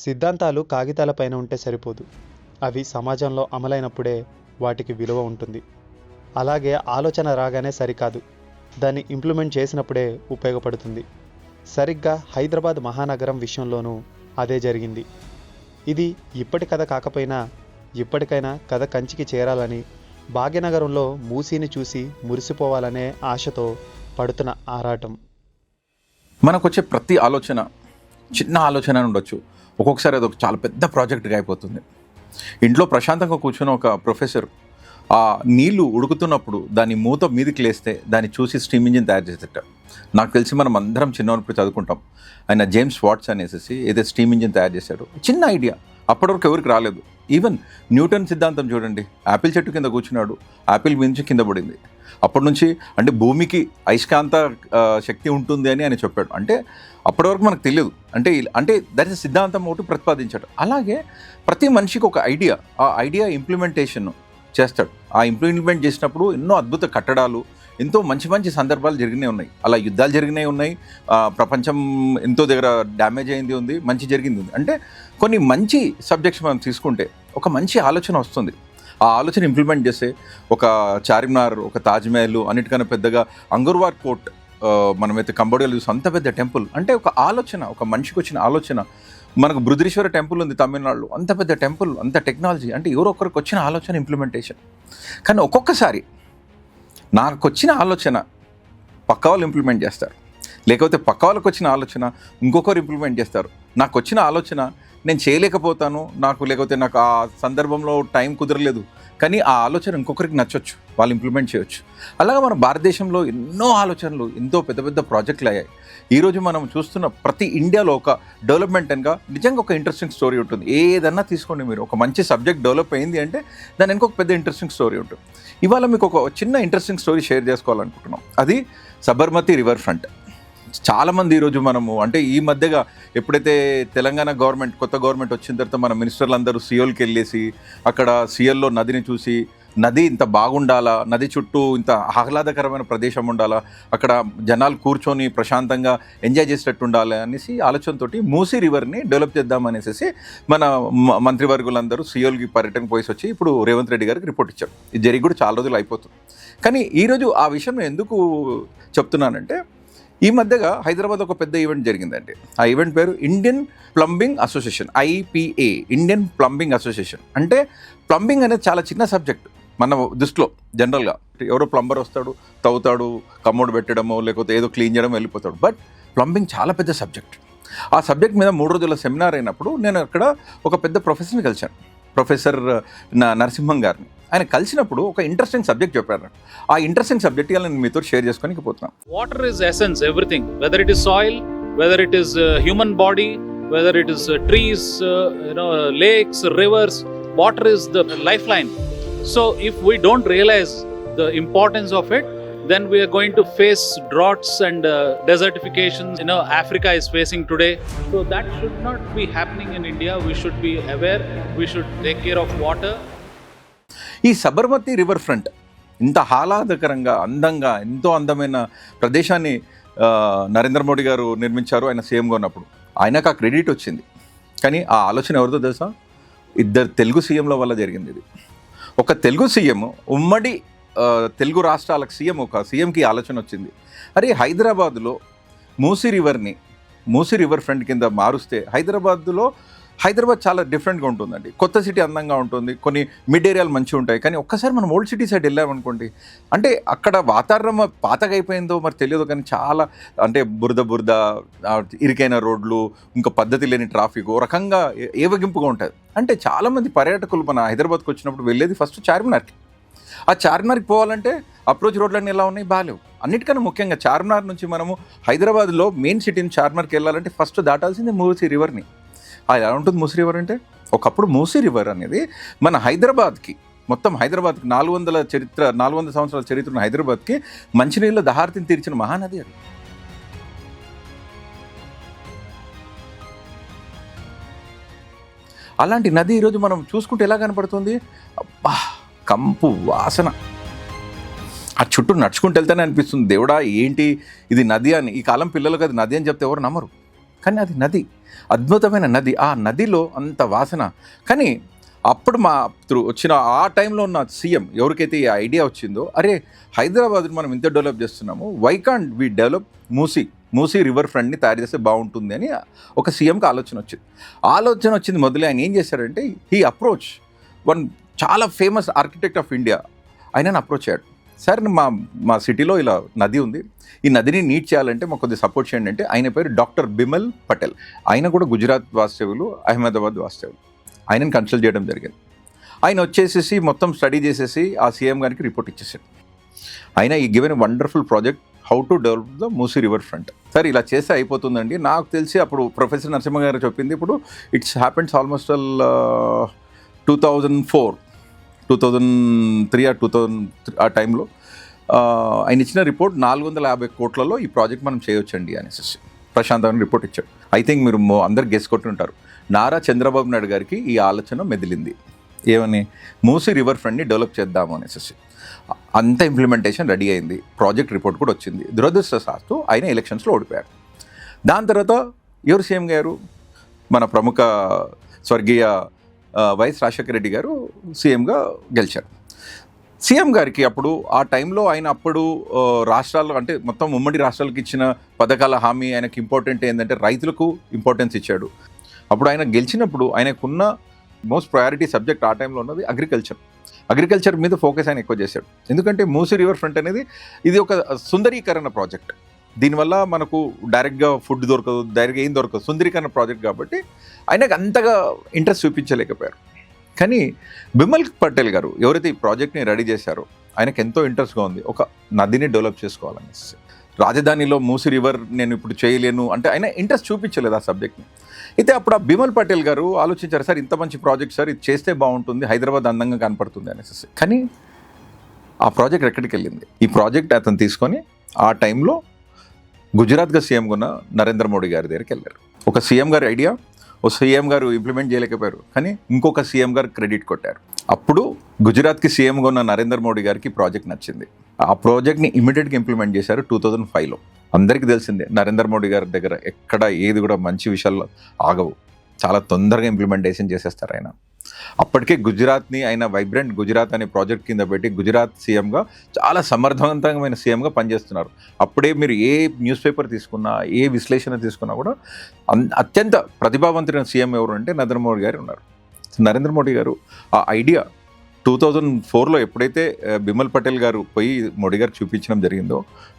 సిద్ధాంతాలు కాగితాలపైన ఉంటే సరిపోదు. అవి సమాజంలో అమలైనప్పుడే వాటికి విలువ ఉంటుంది. అలాగే ఆలోచన రాగానే సరికాదు. దాన్ని ఇంప్లిమెంట్ చేసినప్పుడే ఉపయోగపడుతుంది. సరిగ్గా హైదరాబాద్ మహానగరం విషయంలోనూ అదే జరిగింది. ఇది ఇప్పటి కథ కాకపోయినా ఇప్పటికైనా కథ కంచికి చేరాలని భాగ్యనగరంలో మూసీని చూసి మురిసిపోవాలనే ఆశతో పడుతున్న ఆరాటం. మనకు వచ్చే ప్రతి ఆలోచన చిన్న ఆలోచన ఉండొచ్చు ఒక్కొక్కసారి అది ఒక చాలా పెద్ద ప్రాజెక్ట్గా అయిపోతుంది. ఇంట్లో ప్రశాంతంగా కూర్చుని ఒక ప్రొఫెసర్ ఆ నీళ్ళు ఉడుకుతున్నప్పుడు దాని మూత మీదకి లేస్తే దాన్ని చూసి స్టీమ్ ఇంజిన్ తయారు చేసేట. నాకు తెలిసి మనం అందరం చిన్నప్పుడు చదువుకుంటాం. ఆయన జేమ్స్ వాట్స్ అనేసి ఏదో స్టీమ్ ఇంజిన్ తయారు చేశాడు. చిన్న ఐడియా అప్పటివరకు ఎవరికి రాలేదు. ఈవెన్ న్యూటన్ సిద్ధాంతం చూడండి. యాపిల్ చెట్టు కింద కూర్చున్నాడు. యాపిల్ మించి నుంచి కింద పడింది. అప్పటి నుంచి అంటే భూమికి అయస్కాంత శక్తి ఉంటుంది అని ఆయన చెప్పాడు. అంటే అప్పటి వరకు మనకు తెలియదు అంటే ఇల్- అంటే దాని సిద్ధాంతం ఒకటి ప్రతిపాదించాడు. అలాగే ప్రతి మనిషికి ఒక ఐడియా ఆ ఐడియా ఇంప్లిమెంటేషన్ చేస్తాడు. ఆ ఇంప్లిమెంట్ చేసినప్పుడు ఎన్నో అద్భుత కట్టడాలు ఎంతో మంచి మంచి సందర్భాలు జరిగినాయి ఉన్నాయి. అలా యుద్ధాలు జరిగినాయి ఉన్నాయి. ప్రపంచం ఎంతో దగ్గర డ్యామేజ్ అయింది ఉంది మంచి జరిగింది ఉంది. అంటే కొన్ని మంచి సబ్జెక్ట్స్ మనం తీసుకుంటే ఒక మంచి ఆలోచన వస్తుంది. ఆ ఆలోచన ఇంప్లిమెంట్ చేస్తే ఒక చార్మినార్ ఒక తాజ్మహల్ అన్నిటికన్నా పెద్దగా అంగుర్వార్ కోట్ మనమైతే కంబోడియాలో చూసి అంత పెద్ద టెంపుల్. అంటే ఒక ఆలోచన ఒక మనిషికి వచ్చిన ఆలోచన. మనకు బృదరీశ్వర టెంపుల్ ఉంది తమిళనాడులో. అంత పెద్ద టెంపుల్ అంత టెక్నాలజీ అంటే ఎవరో ఒకరికి వచ్చిన ఆలోచన ఇంప్లిమెంటేషన్ కానీ ఒక్కొక్కసారి నాకు వచ్చిన ఆలోచన పక్క వాళ్ళు ఇంప్లిమెంట్ చేస్తారు. లేకపోతే పక్క వాళ్ళకి వచ్చిన ఆలోచన ఇంకొకరు ఇంప్లిమెంట్ చేస్తారు. నాకు వచ్చిన ఆలోచన నేను చేయలేకపోతాను నాకు లేకపోతే నాకు ఆ సందర్భంలో టైం కుదరలేదు. కానీ ఆ ఆలోచన ఇంకొకరికి నచ్చొచ్చు వాళ్ళు ఇంప్లిమెంట్ చేయొచ్చు. అలాగే మన భారతదేశంలో ఎన్నో ఆలోచనలు ఎంతో పెద్ద పెద్ద ప్రాజెక్టులు అయ్యాయి. ఈరోజు మనం చూస్తున్న ప్రతి ఇండియాలో ఒక డెవలప్మెంట్ అనగా నిజంగా ఒక ఇంట్రెస్టింగ్ స్టోరీ ఉంటుంది. ఏదన్నా తీసుకోండి మీరు. ఒక మంచి సబ్జెక్ట్ డెవలప్ అయింది అంటే దాని ఇంకొక పెద్ద ఇంట్రెస్టింగ్ స్టోరీ ఉంటుంది. ఇవాళ మీకు ఒక చిన్న ఇంట్రెస్టింగ్ స్టోరీ షేర్ చేసుకోవాలనుకుంటున్నాం. అది సబర్మతి రివర్ ఫ్రంట్ చాలామంది ఈరోజు మనము అంటే ఈ మధ్యగా ఎప్పుడైతే తెలంగాణ గవర్నమెంట్ కొత్త గవర్నమెంట్ వచ్చిన తర్వాత మన మినిస్టర్లు అందరూ సియోల్కి వెళ్ళేసి అక్కడ సియోల్లో నదిని చూసి నది ఇంత బాగుండాలా నది చుట్టూ ఇంత ఆహ్లాదకరమైన ప్రదేశం ఉండాలా అక్కడ జనాలు కూర్చొని ప్రశాంతంగా ఎంజాయ్ చేసేటట్టు ఉండాలి అనేసి ఆలోచనతోటి మూసీ రివర్ని డెవలప్ చేద్దాం అనేసి మన మంత్రివర్గులందరూ సియోల్కి పర్యటన పోయేసి వచ్చి ఇప్పుడు రేవంత్ రెడ్డి గారికి రిపోర్ట్ ఇచ్చారు. ఇది జరిగి కూడా చాలా రోజులు అయిపోతుంది. కానీ ఈరోజు ఆ విషయం ఎందుకు చెప్తున్నానంటే ఈ మధ్యగా హైదరాబాద్ ఒక పెద్ద ఈవెంట్ జరిగిందండి. ఆ ఈవెంట్ పేరు Indian plumbing association IPA Indian plumbing association అంటే ప్లంబింగ్ అనేది చాలా చిన్న సబ్జెక్ట్ మన దృష్టిలో జనరల్గా ఎవరో ప్లంబర్ వస్తాడు తవ్వుతాడు కమ్మోడు పెట్టడమో లేకపోతే ఏదో క్లీన్ చేయడం వెళ్ళిపోతాడు. బట్ ప్లంబింగ్ చాలా పెద్ద సబ్జెక్ట్ ఆ సబ్జెక్ట్ మీద మూడు రోజుల సెమినార్ అయినప్పుడు నేను అక్కడ ఒక పెద్ద ప్రొఫెసర్ని కలిశాను. ప్రొఫెసర్ uh, నరసింహం గారిని. ఆయన కలిసినప్పుడు ఒక ఇంట్రెస్టింగ్ సబ్జెక్ట్ చెప్పారు. ఆ ఇంట్రెస్టింగ్ సబ్జెక్ట్ నేను మీతో షేర్ చేసుకొని పోతున్నాను water is essence everything whether it is soil whether it is human body whether it is trees you know lakes rivers water is the life line so if we don't realize the importance of it then we are going to face droughts and desertification you know Africa is facing today so that should not be happening in India we should be aware we should take care of water ఈ Sabarmati river front ఇంత ఆహ్లాదకరంగా అందంగా ఎంతో అందమైన ప్రదేశాన్ని నరేంద్ర మోడీ గారు నిర్మించారు ఆయన సీఎంగా ఉన్నప్పుడు. ఆయనకు ఆ క్రెడిట్ వచ్చింది. కానీ ఆ ఆలోచన ఎవరితో తెలుసా? ఇద్దరు తెలుగు సీఎంల వల్ల జరిగింది ఇది. ఒక తెలుగు సీఎం ఉమ్మడి తెలుగు రాష్ట్రాలకు సీఎం ఒక సీఎంకి ఆలోచన వచ్చింది. అరే హైదరాబాదులో మూసీ రివర్ని మూసీ రివర్ ఫ్రంట్ కింద మారుస్తే హైదరాబాద్లో హైదరాబాద్ చాలా డిఫరెంట్గా ఉంటుందండి. కొత్త సిటీ అందంగా ఉంటుంది. కొన్ని మిడ్ ఏరియాలు మంచిగా ఉంటాయి. కానీ ఒక్కసారి మనం ఓల్డ్ సిటీ సైడ్ వెళ్ళామనుకోండి అంటే అక్కడ వాతావరణం పాతగా అయిపోయిందో మరి తెలియదు. కానీ చాలా అంటే బురద బురద ఇరుకైన రోడ్లు ఇంకా పద్ధతి లేని ట్రాఫిక్ ఓ రకంగా ఏవగింపుగా ఉంటుంది అంటే చాలామంది పర్యాటకులు మన హైదరాబాద్కి వచ్చినప్పుడు వెళ్ళేది ఫస్ట్ చార్మినార్కి ఆ చార్మినార్కి పోవాలంటే అప్రోచ్ రోడ్లన్నీ ఎలా ఉన్నాయి? బాగాలేవు. అన్నిటికన్నా ముఖ్యంగా చార్మినార్ నుంచి మనము హైదరాబాద్లో మెయిన్ సిటీని చార్మినార్కి వెళ్ళాలంటే ఫస్ట్ దాటాల్సింది మూసీ రివర్ని అది ఎలా ఉంటుంది మూసీ రివర్ అంటే? ఒకప్పుడు మూసీ రివర్ అనేది మన హైదరాబాద్కి మొత్తం హైదరాబాద్కి నాలుగు వందల చరిత్ర నాలుగు వందల సంవత్సరాల చరిత్ర ఉన్న హైదరాబాద్కి మంచినీళ్ళ దహార్తిని తీర్చిన మహానది అది. అలాంటి నది ఈరోజు మనం చూసుకుంటే ఎలా కనపడుతుంది? అబ్బా కంపు వాసన. ఆ చుట్టూ నడుచుకుంటూ వెళ్తేనే అనిపిస్తుంది దేవుడా ఏంటి ఇది నది అని? ఈ కాలం పిల్లలకు అది నది అని చెప్తే ఎవరు నమ్మరు. కానీ అది నది అద్భుతమైన నది. ఆ నదిలో అంత వాసన. కానీ అప్పుడు మా వచ్చిన ఆ టైంలో ఉన్న సీఎం ఎవరికైతే ఈ ఐడియా వచ్చిందో అరే హైదరాబాద్ మనం ఇంత డెవలప్ చేస్తున్నాము why can't we develop Musi Musi river ఫ్రంట్ని తయారు చేస్తే బాగుంటుంది అని ఒక సీఎంకి ఆలోచన వచ్చింది. ఆలోచన వచ్చింది మొదలు ఆయన ఏం చేశారంటే హీ అప్రోచ్ వన్ చాలా ఫేమస్ ఆర్కిటెక్ట్ ఆఫ్ ఇండియా. ఆయనను అప్రోచ్ అయ్యాడు. సార్ మా మా సిటీలో ఇలా నది ఉంది. ఈ నదిని నీట్ చేయాలంటే మాకు కొద్దిగా సపోర్ట్ చేయండి అంటే ఆయన పేరు డాక్టర్ బిమల్ పటేల్. ఆయన కూడా గుజరాత్ వాస్తవ్యులు అహ్మదాబాద్ వాస్తవ్యులు. ఆయనని కన్సల్ట్ చేయడం జరిగింది. ఆయన వచ్చేసేసి మొత్తం స్టడీ చేసేసి ఆ సీఎం గారికి రిపోర్ట్ ఇచ్చేసాడు. ఆయన ఈ given wonderful project how to develop the Musi river front. Sir ఇలా చేస్తే అయిపోతుందండి. నాకు తెలిసి అప్పుడు ప్రొఫెసర్ నరసింహ గారు చెప్పింది ఇప్పుడు it's happens almost all two thousand four. Two thousand three uh two thousand ఆ టైంలో ఆయన ఇచ్చిన రిపోర్ట్ నాలుగు వందల యాభై కోట్లలో ఈ ప్రాజెక్ట్ మనం చేయొచ్చండి అనేసి ప్రశాంత్ అని రిపోర్ట్ ఇచ్చాడు. ఐ థింక్ మీరు అందరు గెస్ కొట్టుంటారు నారా చంద్రబాబు నాయుడు గారికి ఈ ఆలోచన మెదిలింది. ఏమని? మూసి రివర్ ఫ్రంట్ని డెవలప్ చేద్దాము అనేసి. అంత ఇంప్లిమెంటేషన్ రెడీ అయింది. ప్రాజెక్ట్ రిపోర్ట్ కూడా వచ్చింది. దురదృష్టశాస్తు ఆయన ఎలక్షన్స్లో ఓడిపోయారు. దాని తర్వాత ఎవరు సీఎం గారు? మన ప్రముఖ స్వర్గీయ వైఎస్ రాజశేఖర రెడ్డి గారు సీఎంగా గెలిచారు. సీఎం గారికి అప్పుడు ఆ టైంలో ఆయన అప్పుడు రాష్ట్రాలు అంటే మొత్తం ఉమ్మడి రాష్ట్రాలకు ఇచ్చిన పథకాల హామీ ఆయనకి ఇంపార్టెంట్ ఏంటంటే రైతులకు ఇంపార్టెన్స్ ఇచ్చాడు. అప్పుడు ఆయన గెలిచినప్పుడు ఆయనకున్న మోస్ట్ ప్రయారిటీ సబ్జెక్ట్ ఆ టైంలో ఉన్నది అగ్రికల్చర్. అగ్రికల్చర్ మీద ఫోకస్ ఆయన ఎక్కువ చేశాడు. ఎందుకంటే మూసీ రివర్ ఫ్రంట్ అనేది ఇది ఒక సుందరీకరణ ప్రాజెక్ట్. దీనివల్ల మనకు డైరెక్ట్గా ఫుడ్ దొరకదు డైరెక్ట్గా ఏం దొరకదు. సుందరీకరణ ప్రాజెక్ట్ కాబట్టి ఆయనకు అంతగా ఇంట్రెస్ట్ చూపించలేకపోయారు. కానీ బిమల్ పటేల్ గారు ఎవరైతే ఈ ప్రాజెక్ట్ని రెడీ చేశారో ఆయనకు ఎంతో ఇంట్రెస్ట్గా ఉంది. ఒక నదిని డెవలప్ చేసుకోవాలనేసి రాజధానిలో మూసి రివర్ నేను ఇప్పుడు చేయలేను అంటే ఆయన ఇంట్రెస్ట్ చూపించలేదు ఆ సబ్జెక్ట్ని అయితే అప్పుడు ఆ బిమల్ పటేల్ గారు ఆలోచించారు సార్ ఇంత మంచి ప్రాజెక్ట్ సార్ ఇది చేస్తే బాగుంటుంది హైదరాబాద్ అందంగా కనపడుతుంది అనేసి. కానీ ఆ ప్రాజెక్ట్ ఎక్కడికి వెళ్ళింది? ఈ ప్రాజెక్ట్ అతను తీసుకొని ఆ టైంలో గుజరాత్గా సీఎంగా ఉన్న నరేంద్ర మోడీ గారి దగ్గరికి వెళ్ళారు. ఒక సీఎం గారి ఐడియా ఓ సీఎం గారు ఇంప్లిమెంట్ చేయలేకపోయారు కానీ ఇంకొక సీఎం గారు క్రెడిట్ కొట్టారు. అప్పుడు గుజరాత్కి సీఎంగా ఉన్న నరేంద్ర మోడీ గారికి ప్రాజెక్ట్ నచ్చింది. ఆ ప్రాజెక్ట్ని ఇమీడియట్గా ఇంప్లిమెంట్ చేశారు టూ థౌజండ్ ఫైవ్లో. అందరికీ తెలిసిందే నరేంద్ర మోడీ గారి దగ్గర ఎక్కడ ఏది కూడా మంచి విషయాల్లో ఆగవు. చాలా తొందరగా ఇంప్లిమెంటేషన్ చేసేస్తారు ఆయన. అప్పటికే గుజరాత్ని ఆయన వైబ్రెంట్ గుజరాత్ అనే ప్రాజెక్ట్ కింద పెట్టి గుజరాత్ సీఎంగా చాలా సమర్థవంతమైన సీఎంగా పనిచేస్తున్నారు. అప్పుడే మీరు ఏ న్యూస్ పేపర్ తీసుకున్నా ఏ విశ్లేషణ తీసుకున్నా కూడా అత్యంత ప్రతిభావంతుడైన సీఎం ఎవరు అంటే నరేంద్ర మోడీ గారు ఉన్నారు. నరేంద్ర మోడీ గారు ఆ ఐడియా టూ థౌజండ్ ఫోర్లో ఎప్పుడైతే బిమల్ పటేల్ గారు పోయి మోడీ గారు చూపించడం జరిగిందో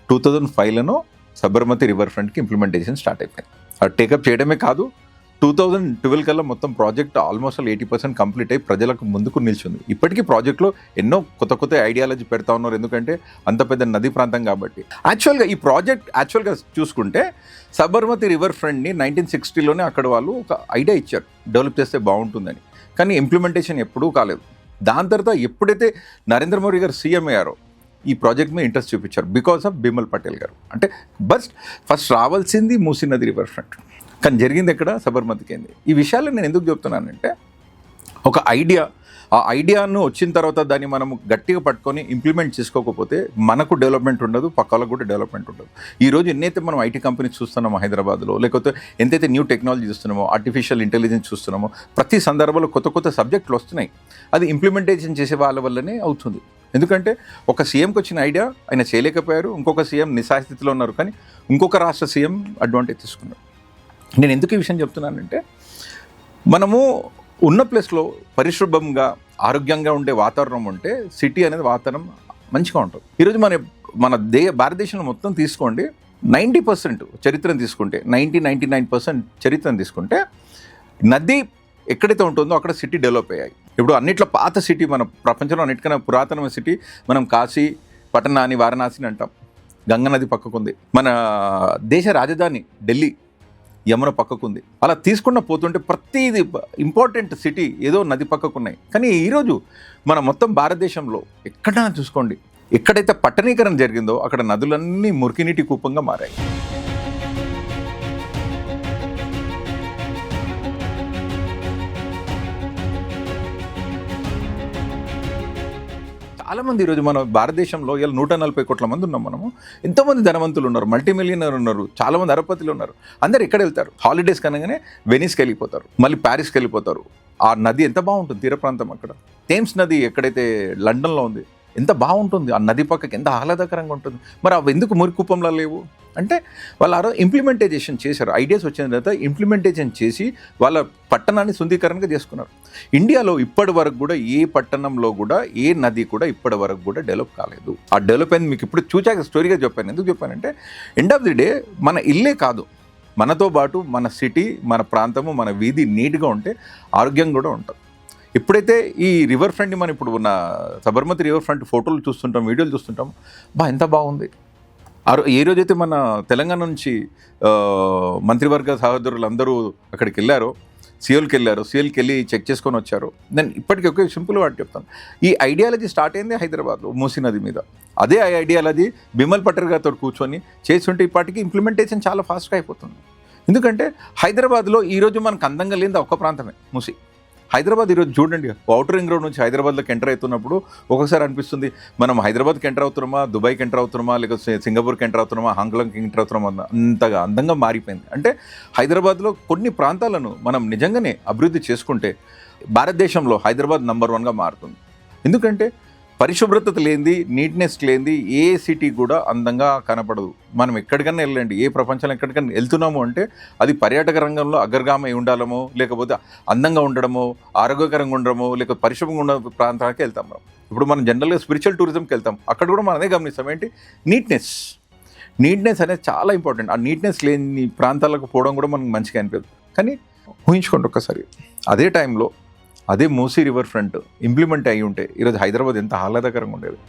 టూ థౌజండ్ ఫైవ్లోనో సబర్మతి రివర్ ఫ్రంట్కి ఇంప్లిమెంటేషన్ స్టార్ట్ అయిపోయింది. అది టేకప్ చేయడమే కాదు టూ థౌజండ్ ట్వెల్వ్ కల్లా మొత్తం project almost eighty percent complete అయ్యి ప్రజలకు ముందుకు నిల్చుంది. ఇప్పటికీ ప్రాజెక్ట్లో ఎన్నో కొత్త కొత్త ఐడియాలజీ పెడతా ఉన్నారు. ఎందుకంటే అంత పెద్ద నది ప్రాంతం కాబట్టి. యాక్చువల్గా ఈ ప్రాజెక్ట్ యాక్చువల్గా చూసుకుంటే సబర్మతి రివర్ ఫ్రంట్ని నైన్టీన్ సిక్స్టీలోనే అక్కడ వాళ్ళు ఒక ఐడియా ఇచ్చారు. డెవలప్ చేస్తే బాగుంటుందని. కానీ ఇంప్లిమెంటేషన్ ఎప్పుడూ కాలేదు. దాని తర్వాత ఎప్పుడైతే నరేంద్ర మోడీ గారు సీఎం అయ్యారో ఈ ప్రాజెక్ట్ మీద ఇంట్రెస్ట్ చూపించారు. బికాస్ ఆఫ్ బిమల్ పటేల్ గారు. అంటే బస్ట్ ఫస్ట్ రావాల్సింది మూసీ నది రివర్ ఫ్రంట్. కానీ జరిగింది ఎక్కడ? సబర్మతికి అయింది ఈ విషయాలు నేను ఎందుకు చెప్తున్నానంటే ఒక ఐడియా ఆ ఐడియాను వచ్చిన తర్వాత దాన్ని మనం గట్టిగా పట్టుకొని ఇంప్లిమెంట్ చేసుకోకపోతే మనకు డెవలప్మెంట్ ఉండదు పక్కలకు కూడా డెవలప్మెంట్ ఉండదు. ఈరోజు ఎన్నైతే మనం ఐటీ కంపెనీస్ చూస్తున్నామో హైదరాబాద్లో లేకపోతే ఎంతైతే న్యూ టెక్నాలజీ చూస్తున్నామో ఆర్టిఫిషియల్ ఇంటెలిజెన్స్ చూస్తున్నామో ప్రతి సందర్భంలో కొత్త కొత్త సబ్జెక్టులు వస్తున్నాయి. అది ఇంప్లిమెంటేషన్ చేసే వాళ్ళ వల్లనే అవుతుంది. ఎందుకంటే ఒక సీఎంకి వచ్చిన ఐడియా ఆయన చేయలేకపోయారు ఇంకొక సీఎం నిశాస్థితిలో ఉన్నారు కానీ ఇంకొక రాష్ట్ర సీఎం అడ్వాంటేజ్ తీసుకున్నారు. నేను ఎందుకు ఈ విషయం చెప్తున్నానంటే మనము ఉన్న ప్లేస్లో పరిశుభ్రంగా ఆరోగ్యంగా ఉండే వాతావరణం ఉంటే సిటీ అనేది వాతావరణం మంచిగా ఉంటుంది. ఈరోజు మన మన దే భారతదేశంలో మొత్తం తీసుకోండి నైంటీ పర్సెంట్ చరిత్రను తీసుకుంటే నైంటీ నైంటీ నైన్ పర్సెంట్ చరిత్రను తీసుకుంటే నది ఎక్కడైతే ఉంటుందో అక్కడ సిటీ డెవలప్ అయ్యాయి. ఇప్పుడు అన్నిట్లో పాత సిటీ మన ప్రపంచంలో అన్నిటికన్నా పురాతనమైన సిటీ మనం కాశీ పట్టణాన్ని వారణాసిని అంటాం. గంగా నది పక్కకుంది. మన దేశ రాజధాని ఢిల్లీ యమున పక్కకుంది. అలా తీసుకున్న పోతుంటే ప్రతిది ఇంపార్టెంట్ సిటీ ఏదో నది పక్కకున్నాయి. కానీ ఈరోజు మన మొత్తం భారతదేశంలో ఎక్కడైనా చూసుకోండి. ఎక్కడైతే పట్టణీకరణ జరిగిందో అక్కడ నదులన్నీ మురికినీటి కూపంగా మారాయి. చాలామంది ఈరోజు మన భారతదేశంలో ఇలా నూట నలభై కోట్ల మంది ఉన్నాం మనము. ఎంతోమంది ధనవంతులు ఉన్నారు మల్టీ మిలియనర్ ఉన్నారు చాలామంది అరపతిలు ఉన్నారు. అందరు ఎక్కడ వెళ్తారు? హాలిడేస్ కనగానే వెనీస్కి వెళ్ళిపోతారు మళ్ళీ ప్యారిస్కి వెళ్ళిపోతారు. ఆ నది ఎంత బాగుంటుంది తీర ప్రాంతం అక్కడ? థేమ్స్ నది ఎక్కడైతే లండన్లో ఉంది ఎంత బాగుంటుంది ఆ నది పక్కకి ఎంత ఆహ్లాదకరంగా ఉంటుంది. మరి అవి ఎందుకు మురికుప్పంలో లేవు? అంటే వాళ్ళు ఆ రోజు చేశారు. ఐడియాస్ వచ్చిన తర్వాత ఇంప్లిమెంటేషన్ చేసి వాళ్ళ పట్టణాన్ని సుందీకరణగా చేసుకున్నారు. ఇండియాలో ఇప్పటి వరకు కూడా ఏ పట్టణంలో కూడా ఏ నది కూడా ఇప్పటి వరకు కూడా డెవలప్ కాలేదు. ఆ డెవలప్ అయింది మీకు ఇప్పుడు చూచాక స్టోరీగా చెప్పాను. ఎందుకు చెప్పానంటే ఎండ్ ఆఫ్ ది డే మన ఇల్లే కాదు. మనతో పాటు మన సిటీ మన ప్రాంతము మన వీధి నీట్గా ఉంటే ఆరోగ్యం కూడా ఉంటుంది. ఎప్పుడైతే ఈ రివర్ ఫ్రంట్ మనం ఇప్పుడు ఉన్న సబర్మతి రివర్ ఫ్రంట్ ఫోటోలు చూస్తుంటాం వీడియోలు చూస్తుంటాం. బా ఎంత బాగుంది. ఆ రో- ఏ రోజైతే మన తెలంగాణ నుంచి మంత్రివర్గ సహోదరులు అందరూ అక్కడికి వెళ్ళారో సియోల్కి వెళ్ళారు సియోల్కి వెళ్ళి చెక్ చేసుకొని వచ్చారు నేను ఇప్పటికీ ఒకే సింపుల్ వాటి చెప్తాను. ఈ ఐడియాలజీ స్టార్ట్ అయింది హైదరాబాద్లో మూసీ నది మీద. అదే ఆ ఐడియాలజీ బిమల్ పటేల్ గారితో కూర్చొని చేస్తుంటే ఇప్పటికి ఇంప్లిమెంటేషన్ చాలా ఫాస్ట్గా అయిపోతుంది. ఎందుకంటే హైదరాబాద్లో ఈరోజు మనకు అందంగా లేనిది ఒక్క ప్రాంతమే మూసీ. హైదరాబాద్ ఈరోజు చూడండి అవుటర్ రింగ్ రోడ్ నుంచి హైదరాబాద్లోకి ఎంటర్ అవుతున్నప్పుడు ఒకసారి అనిపిస్తుంది మనం హైదరాబాద్కి ఎంటర్ అవుతున్నామా దుబాయ్కి ఎంటర్ అవుతున్నామా లేకపోతే సింగపూర్కి ఎంటర్ అవుతున్నామా హాంకాంగ్కి ఎంటర్ అవుతున్నామా అంతగా అందంగా మారిపోయింది. అంటే హైదరాబాద్లో కొన్ని ప్రాంతాలను మనం నిజంగానే అభివృద్ధి చేసుకుంటే భారతదేశంలో హైదరాబాద్ నంబర్ వన్గా మారుతుంది. ఎందుకంటే పరిశుభ్రత లేనిది నీట్నెస్ లేనిది ఏ సిటీ కూడా అందంగా కనపడదు. మనం ఎక్కడికైనా వెళ్ళండి ఏ ప్రపంచంలో ఎక్కడికైనా వెళ్తున్నాము అంటే అది పర్యాటక రంగంలో అగ్రగామి ఉండాలమో లేకపోతే అందంగా ఉండడమో ఆరోగ్యకరంగా ఉండడమో లేకపోతే పరిశుభ్రంగా ఉన్న ప్రాంతానికి వెళ్తాం మనం. ఇప్పుడు మనం జనరల్గా స్పిరిచువల్ టూరిజంకి వెళ్తాం. అక్కడ కూడా మనం అదే గమనిస్తాం. ఏంటి? నీట్నెస్ నీట్నెస్ అనేది చాలా ఇంపార్టెంట్ ఆ నీట్నెస్ లేని ప్రాంతాలకు పోవడం కూడా మనకు మంచిగా అనిపించదు కానీ ఊహించుకోండి ఒక్కసారి. అదే టైంలో అదే మూసీ రివర్ ఫ్రంట్ ఇంప్లిమెంట్ అయి ఉంటే ఈరోజు హైదరాబాద్ ఎంత ఆహ్లాదకరంగా ఉండేది.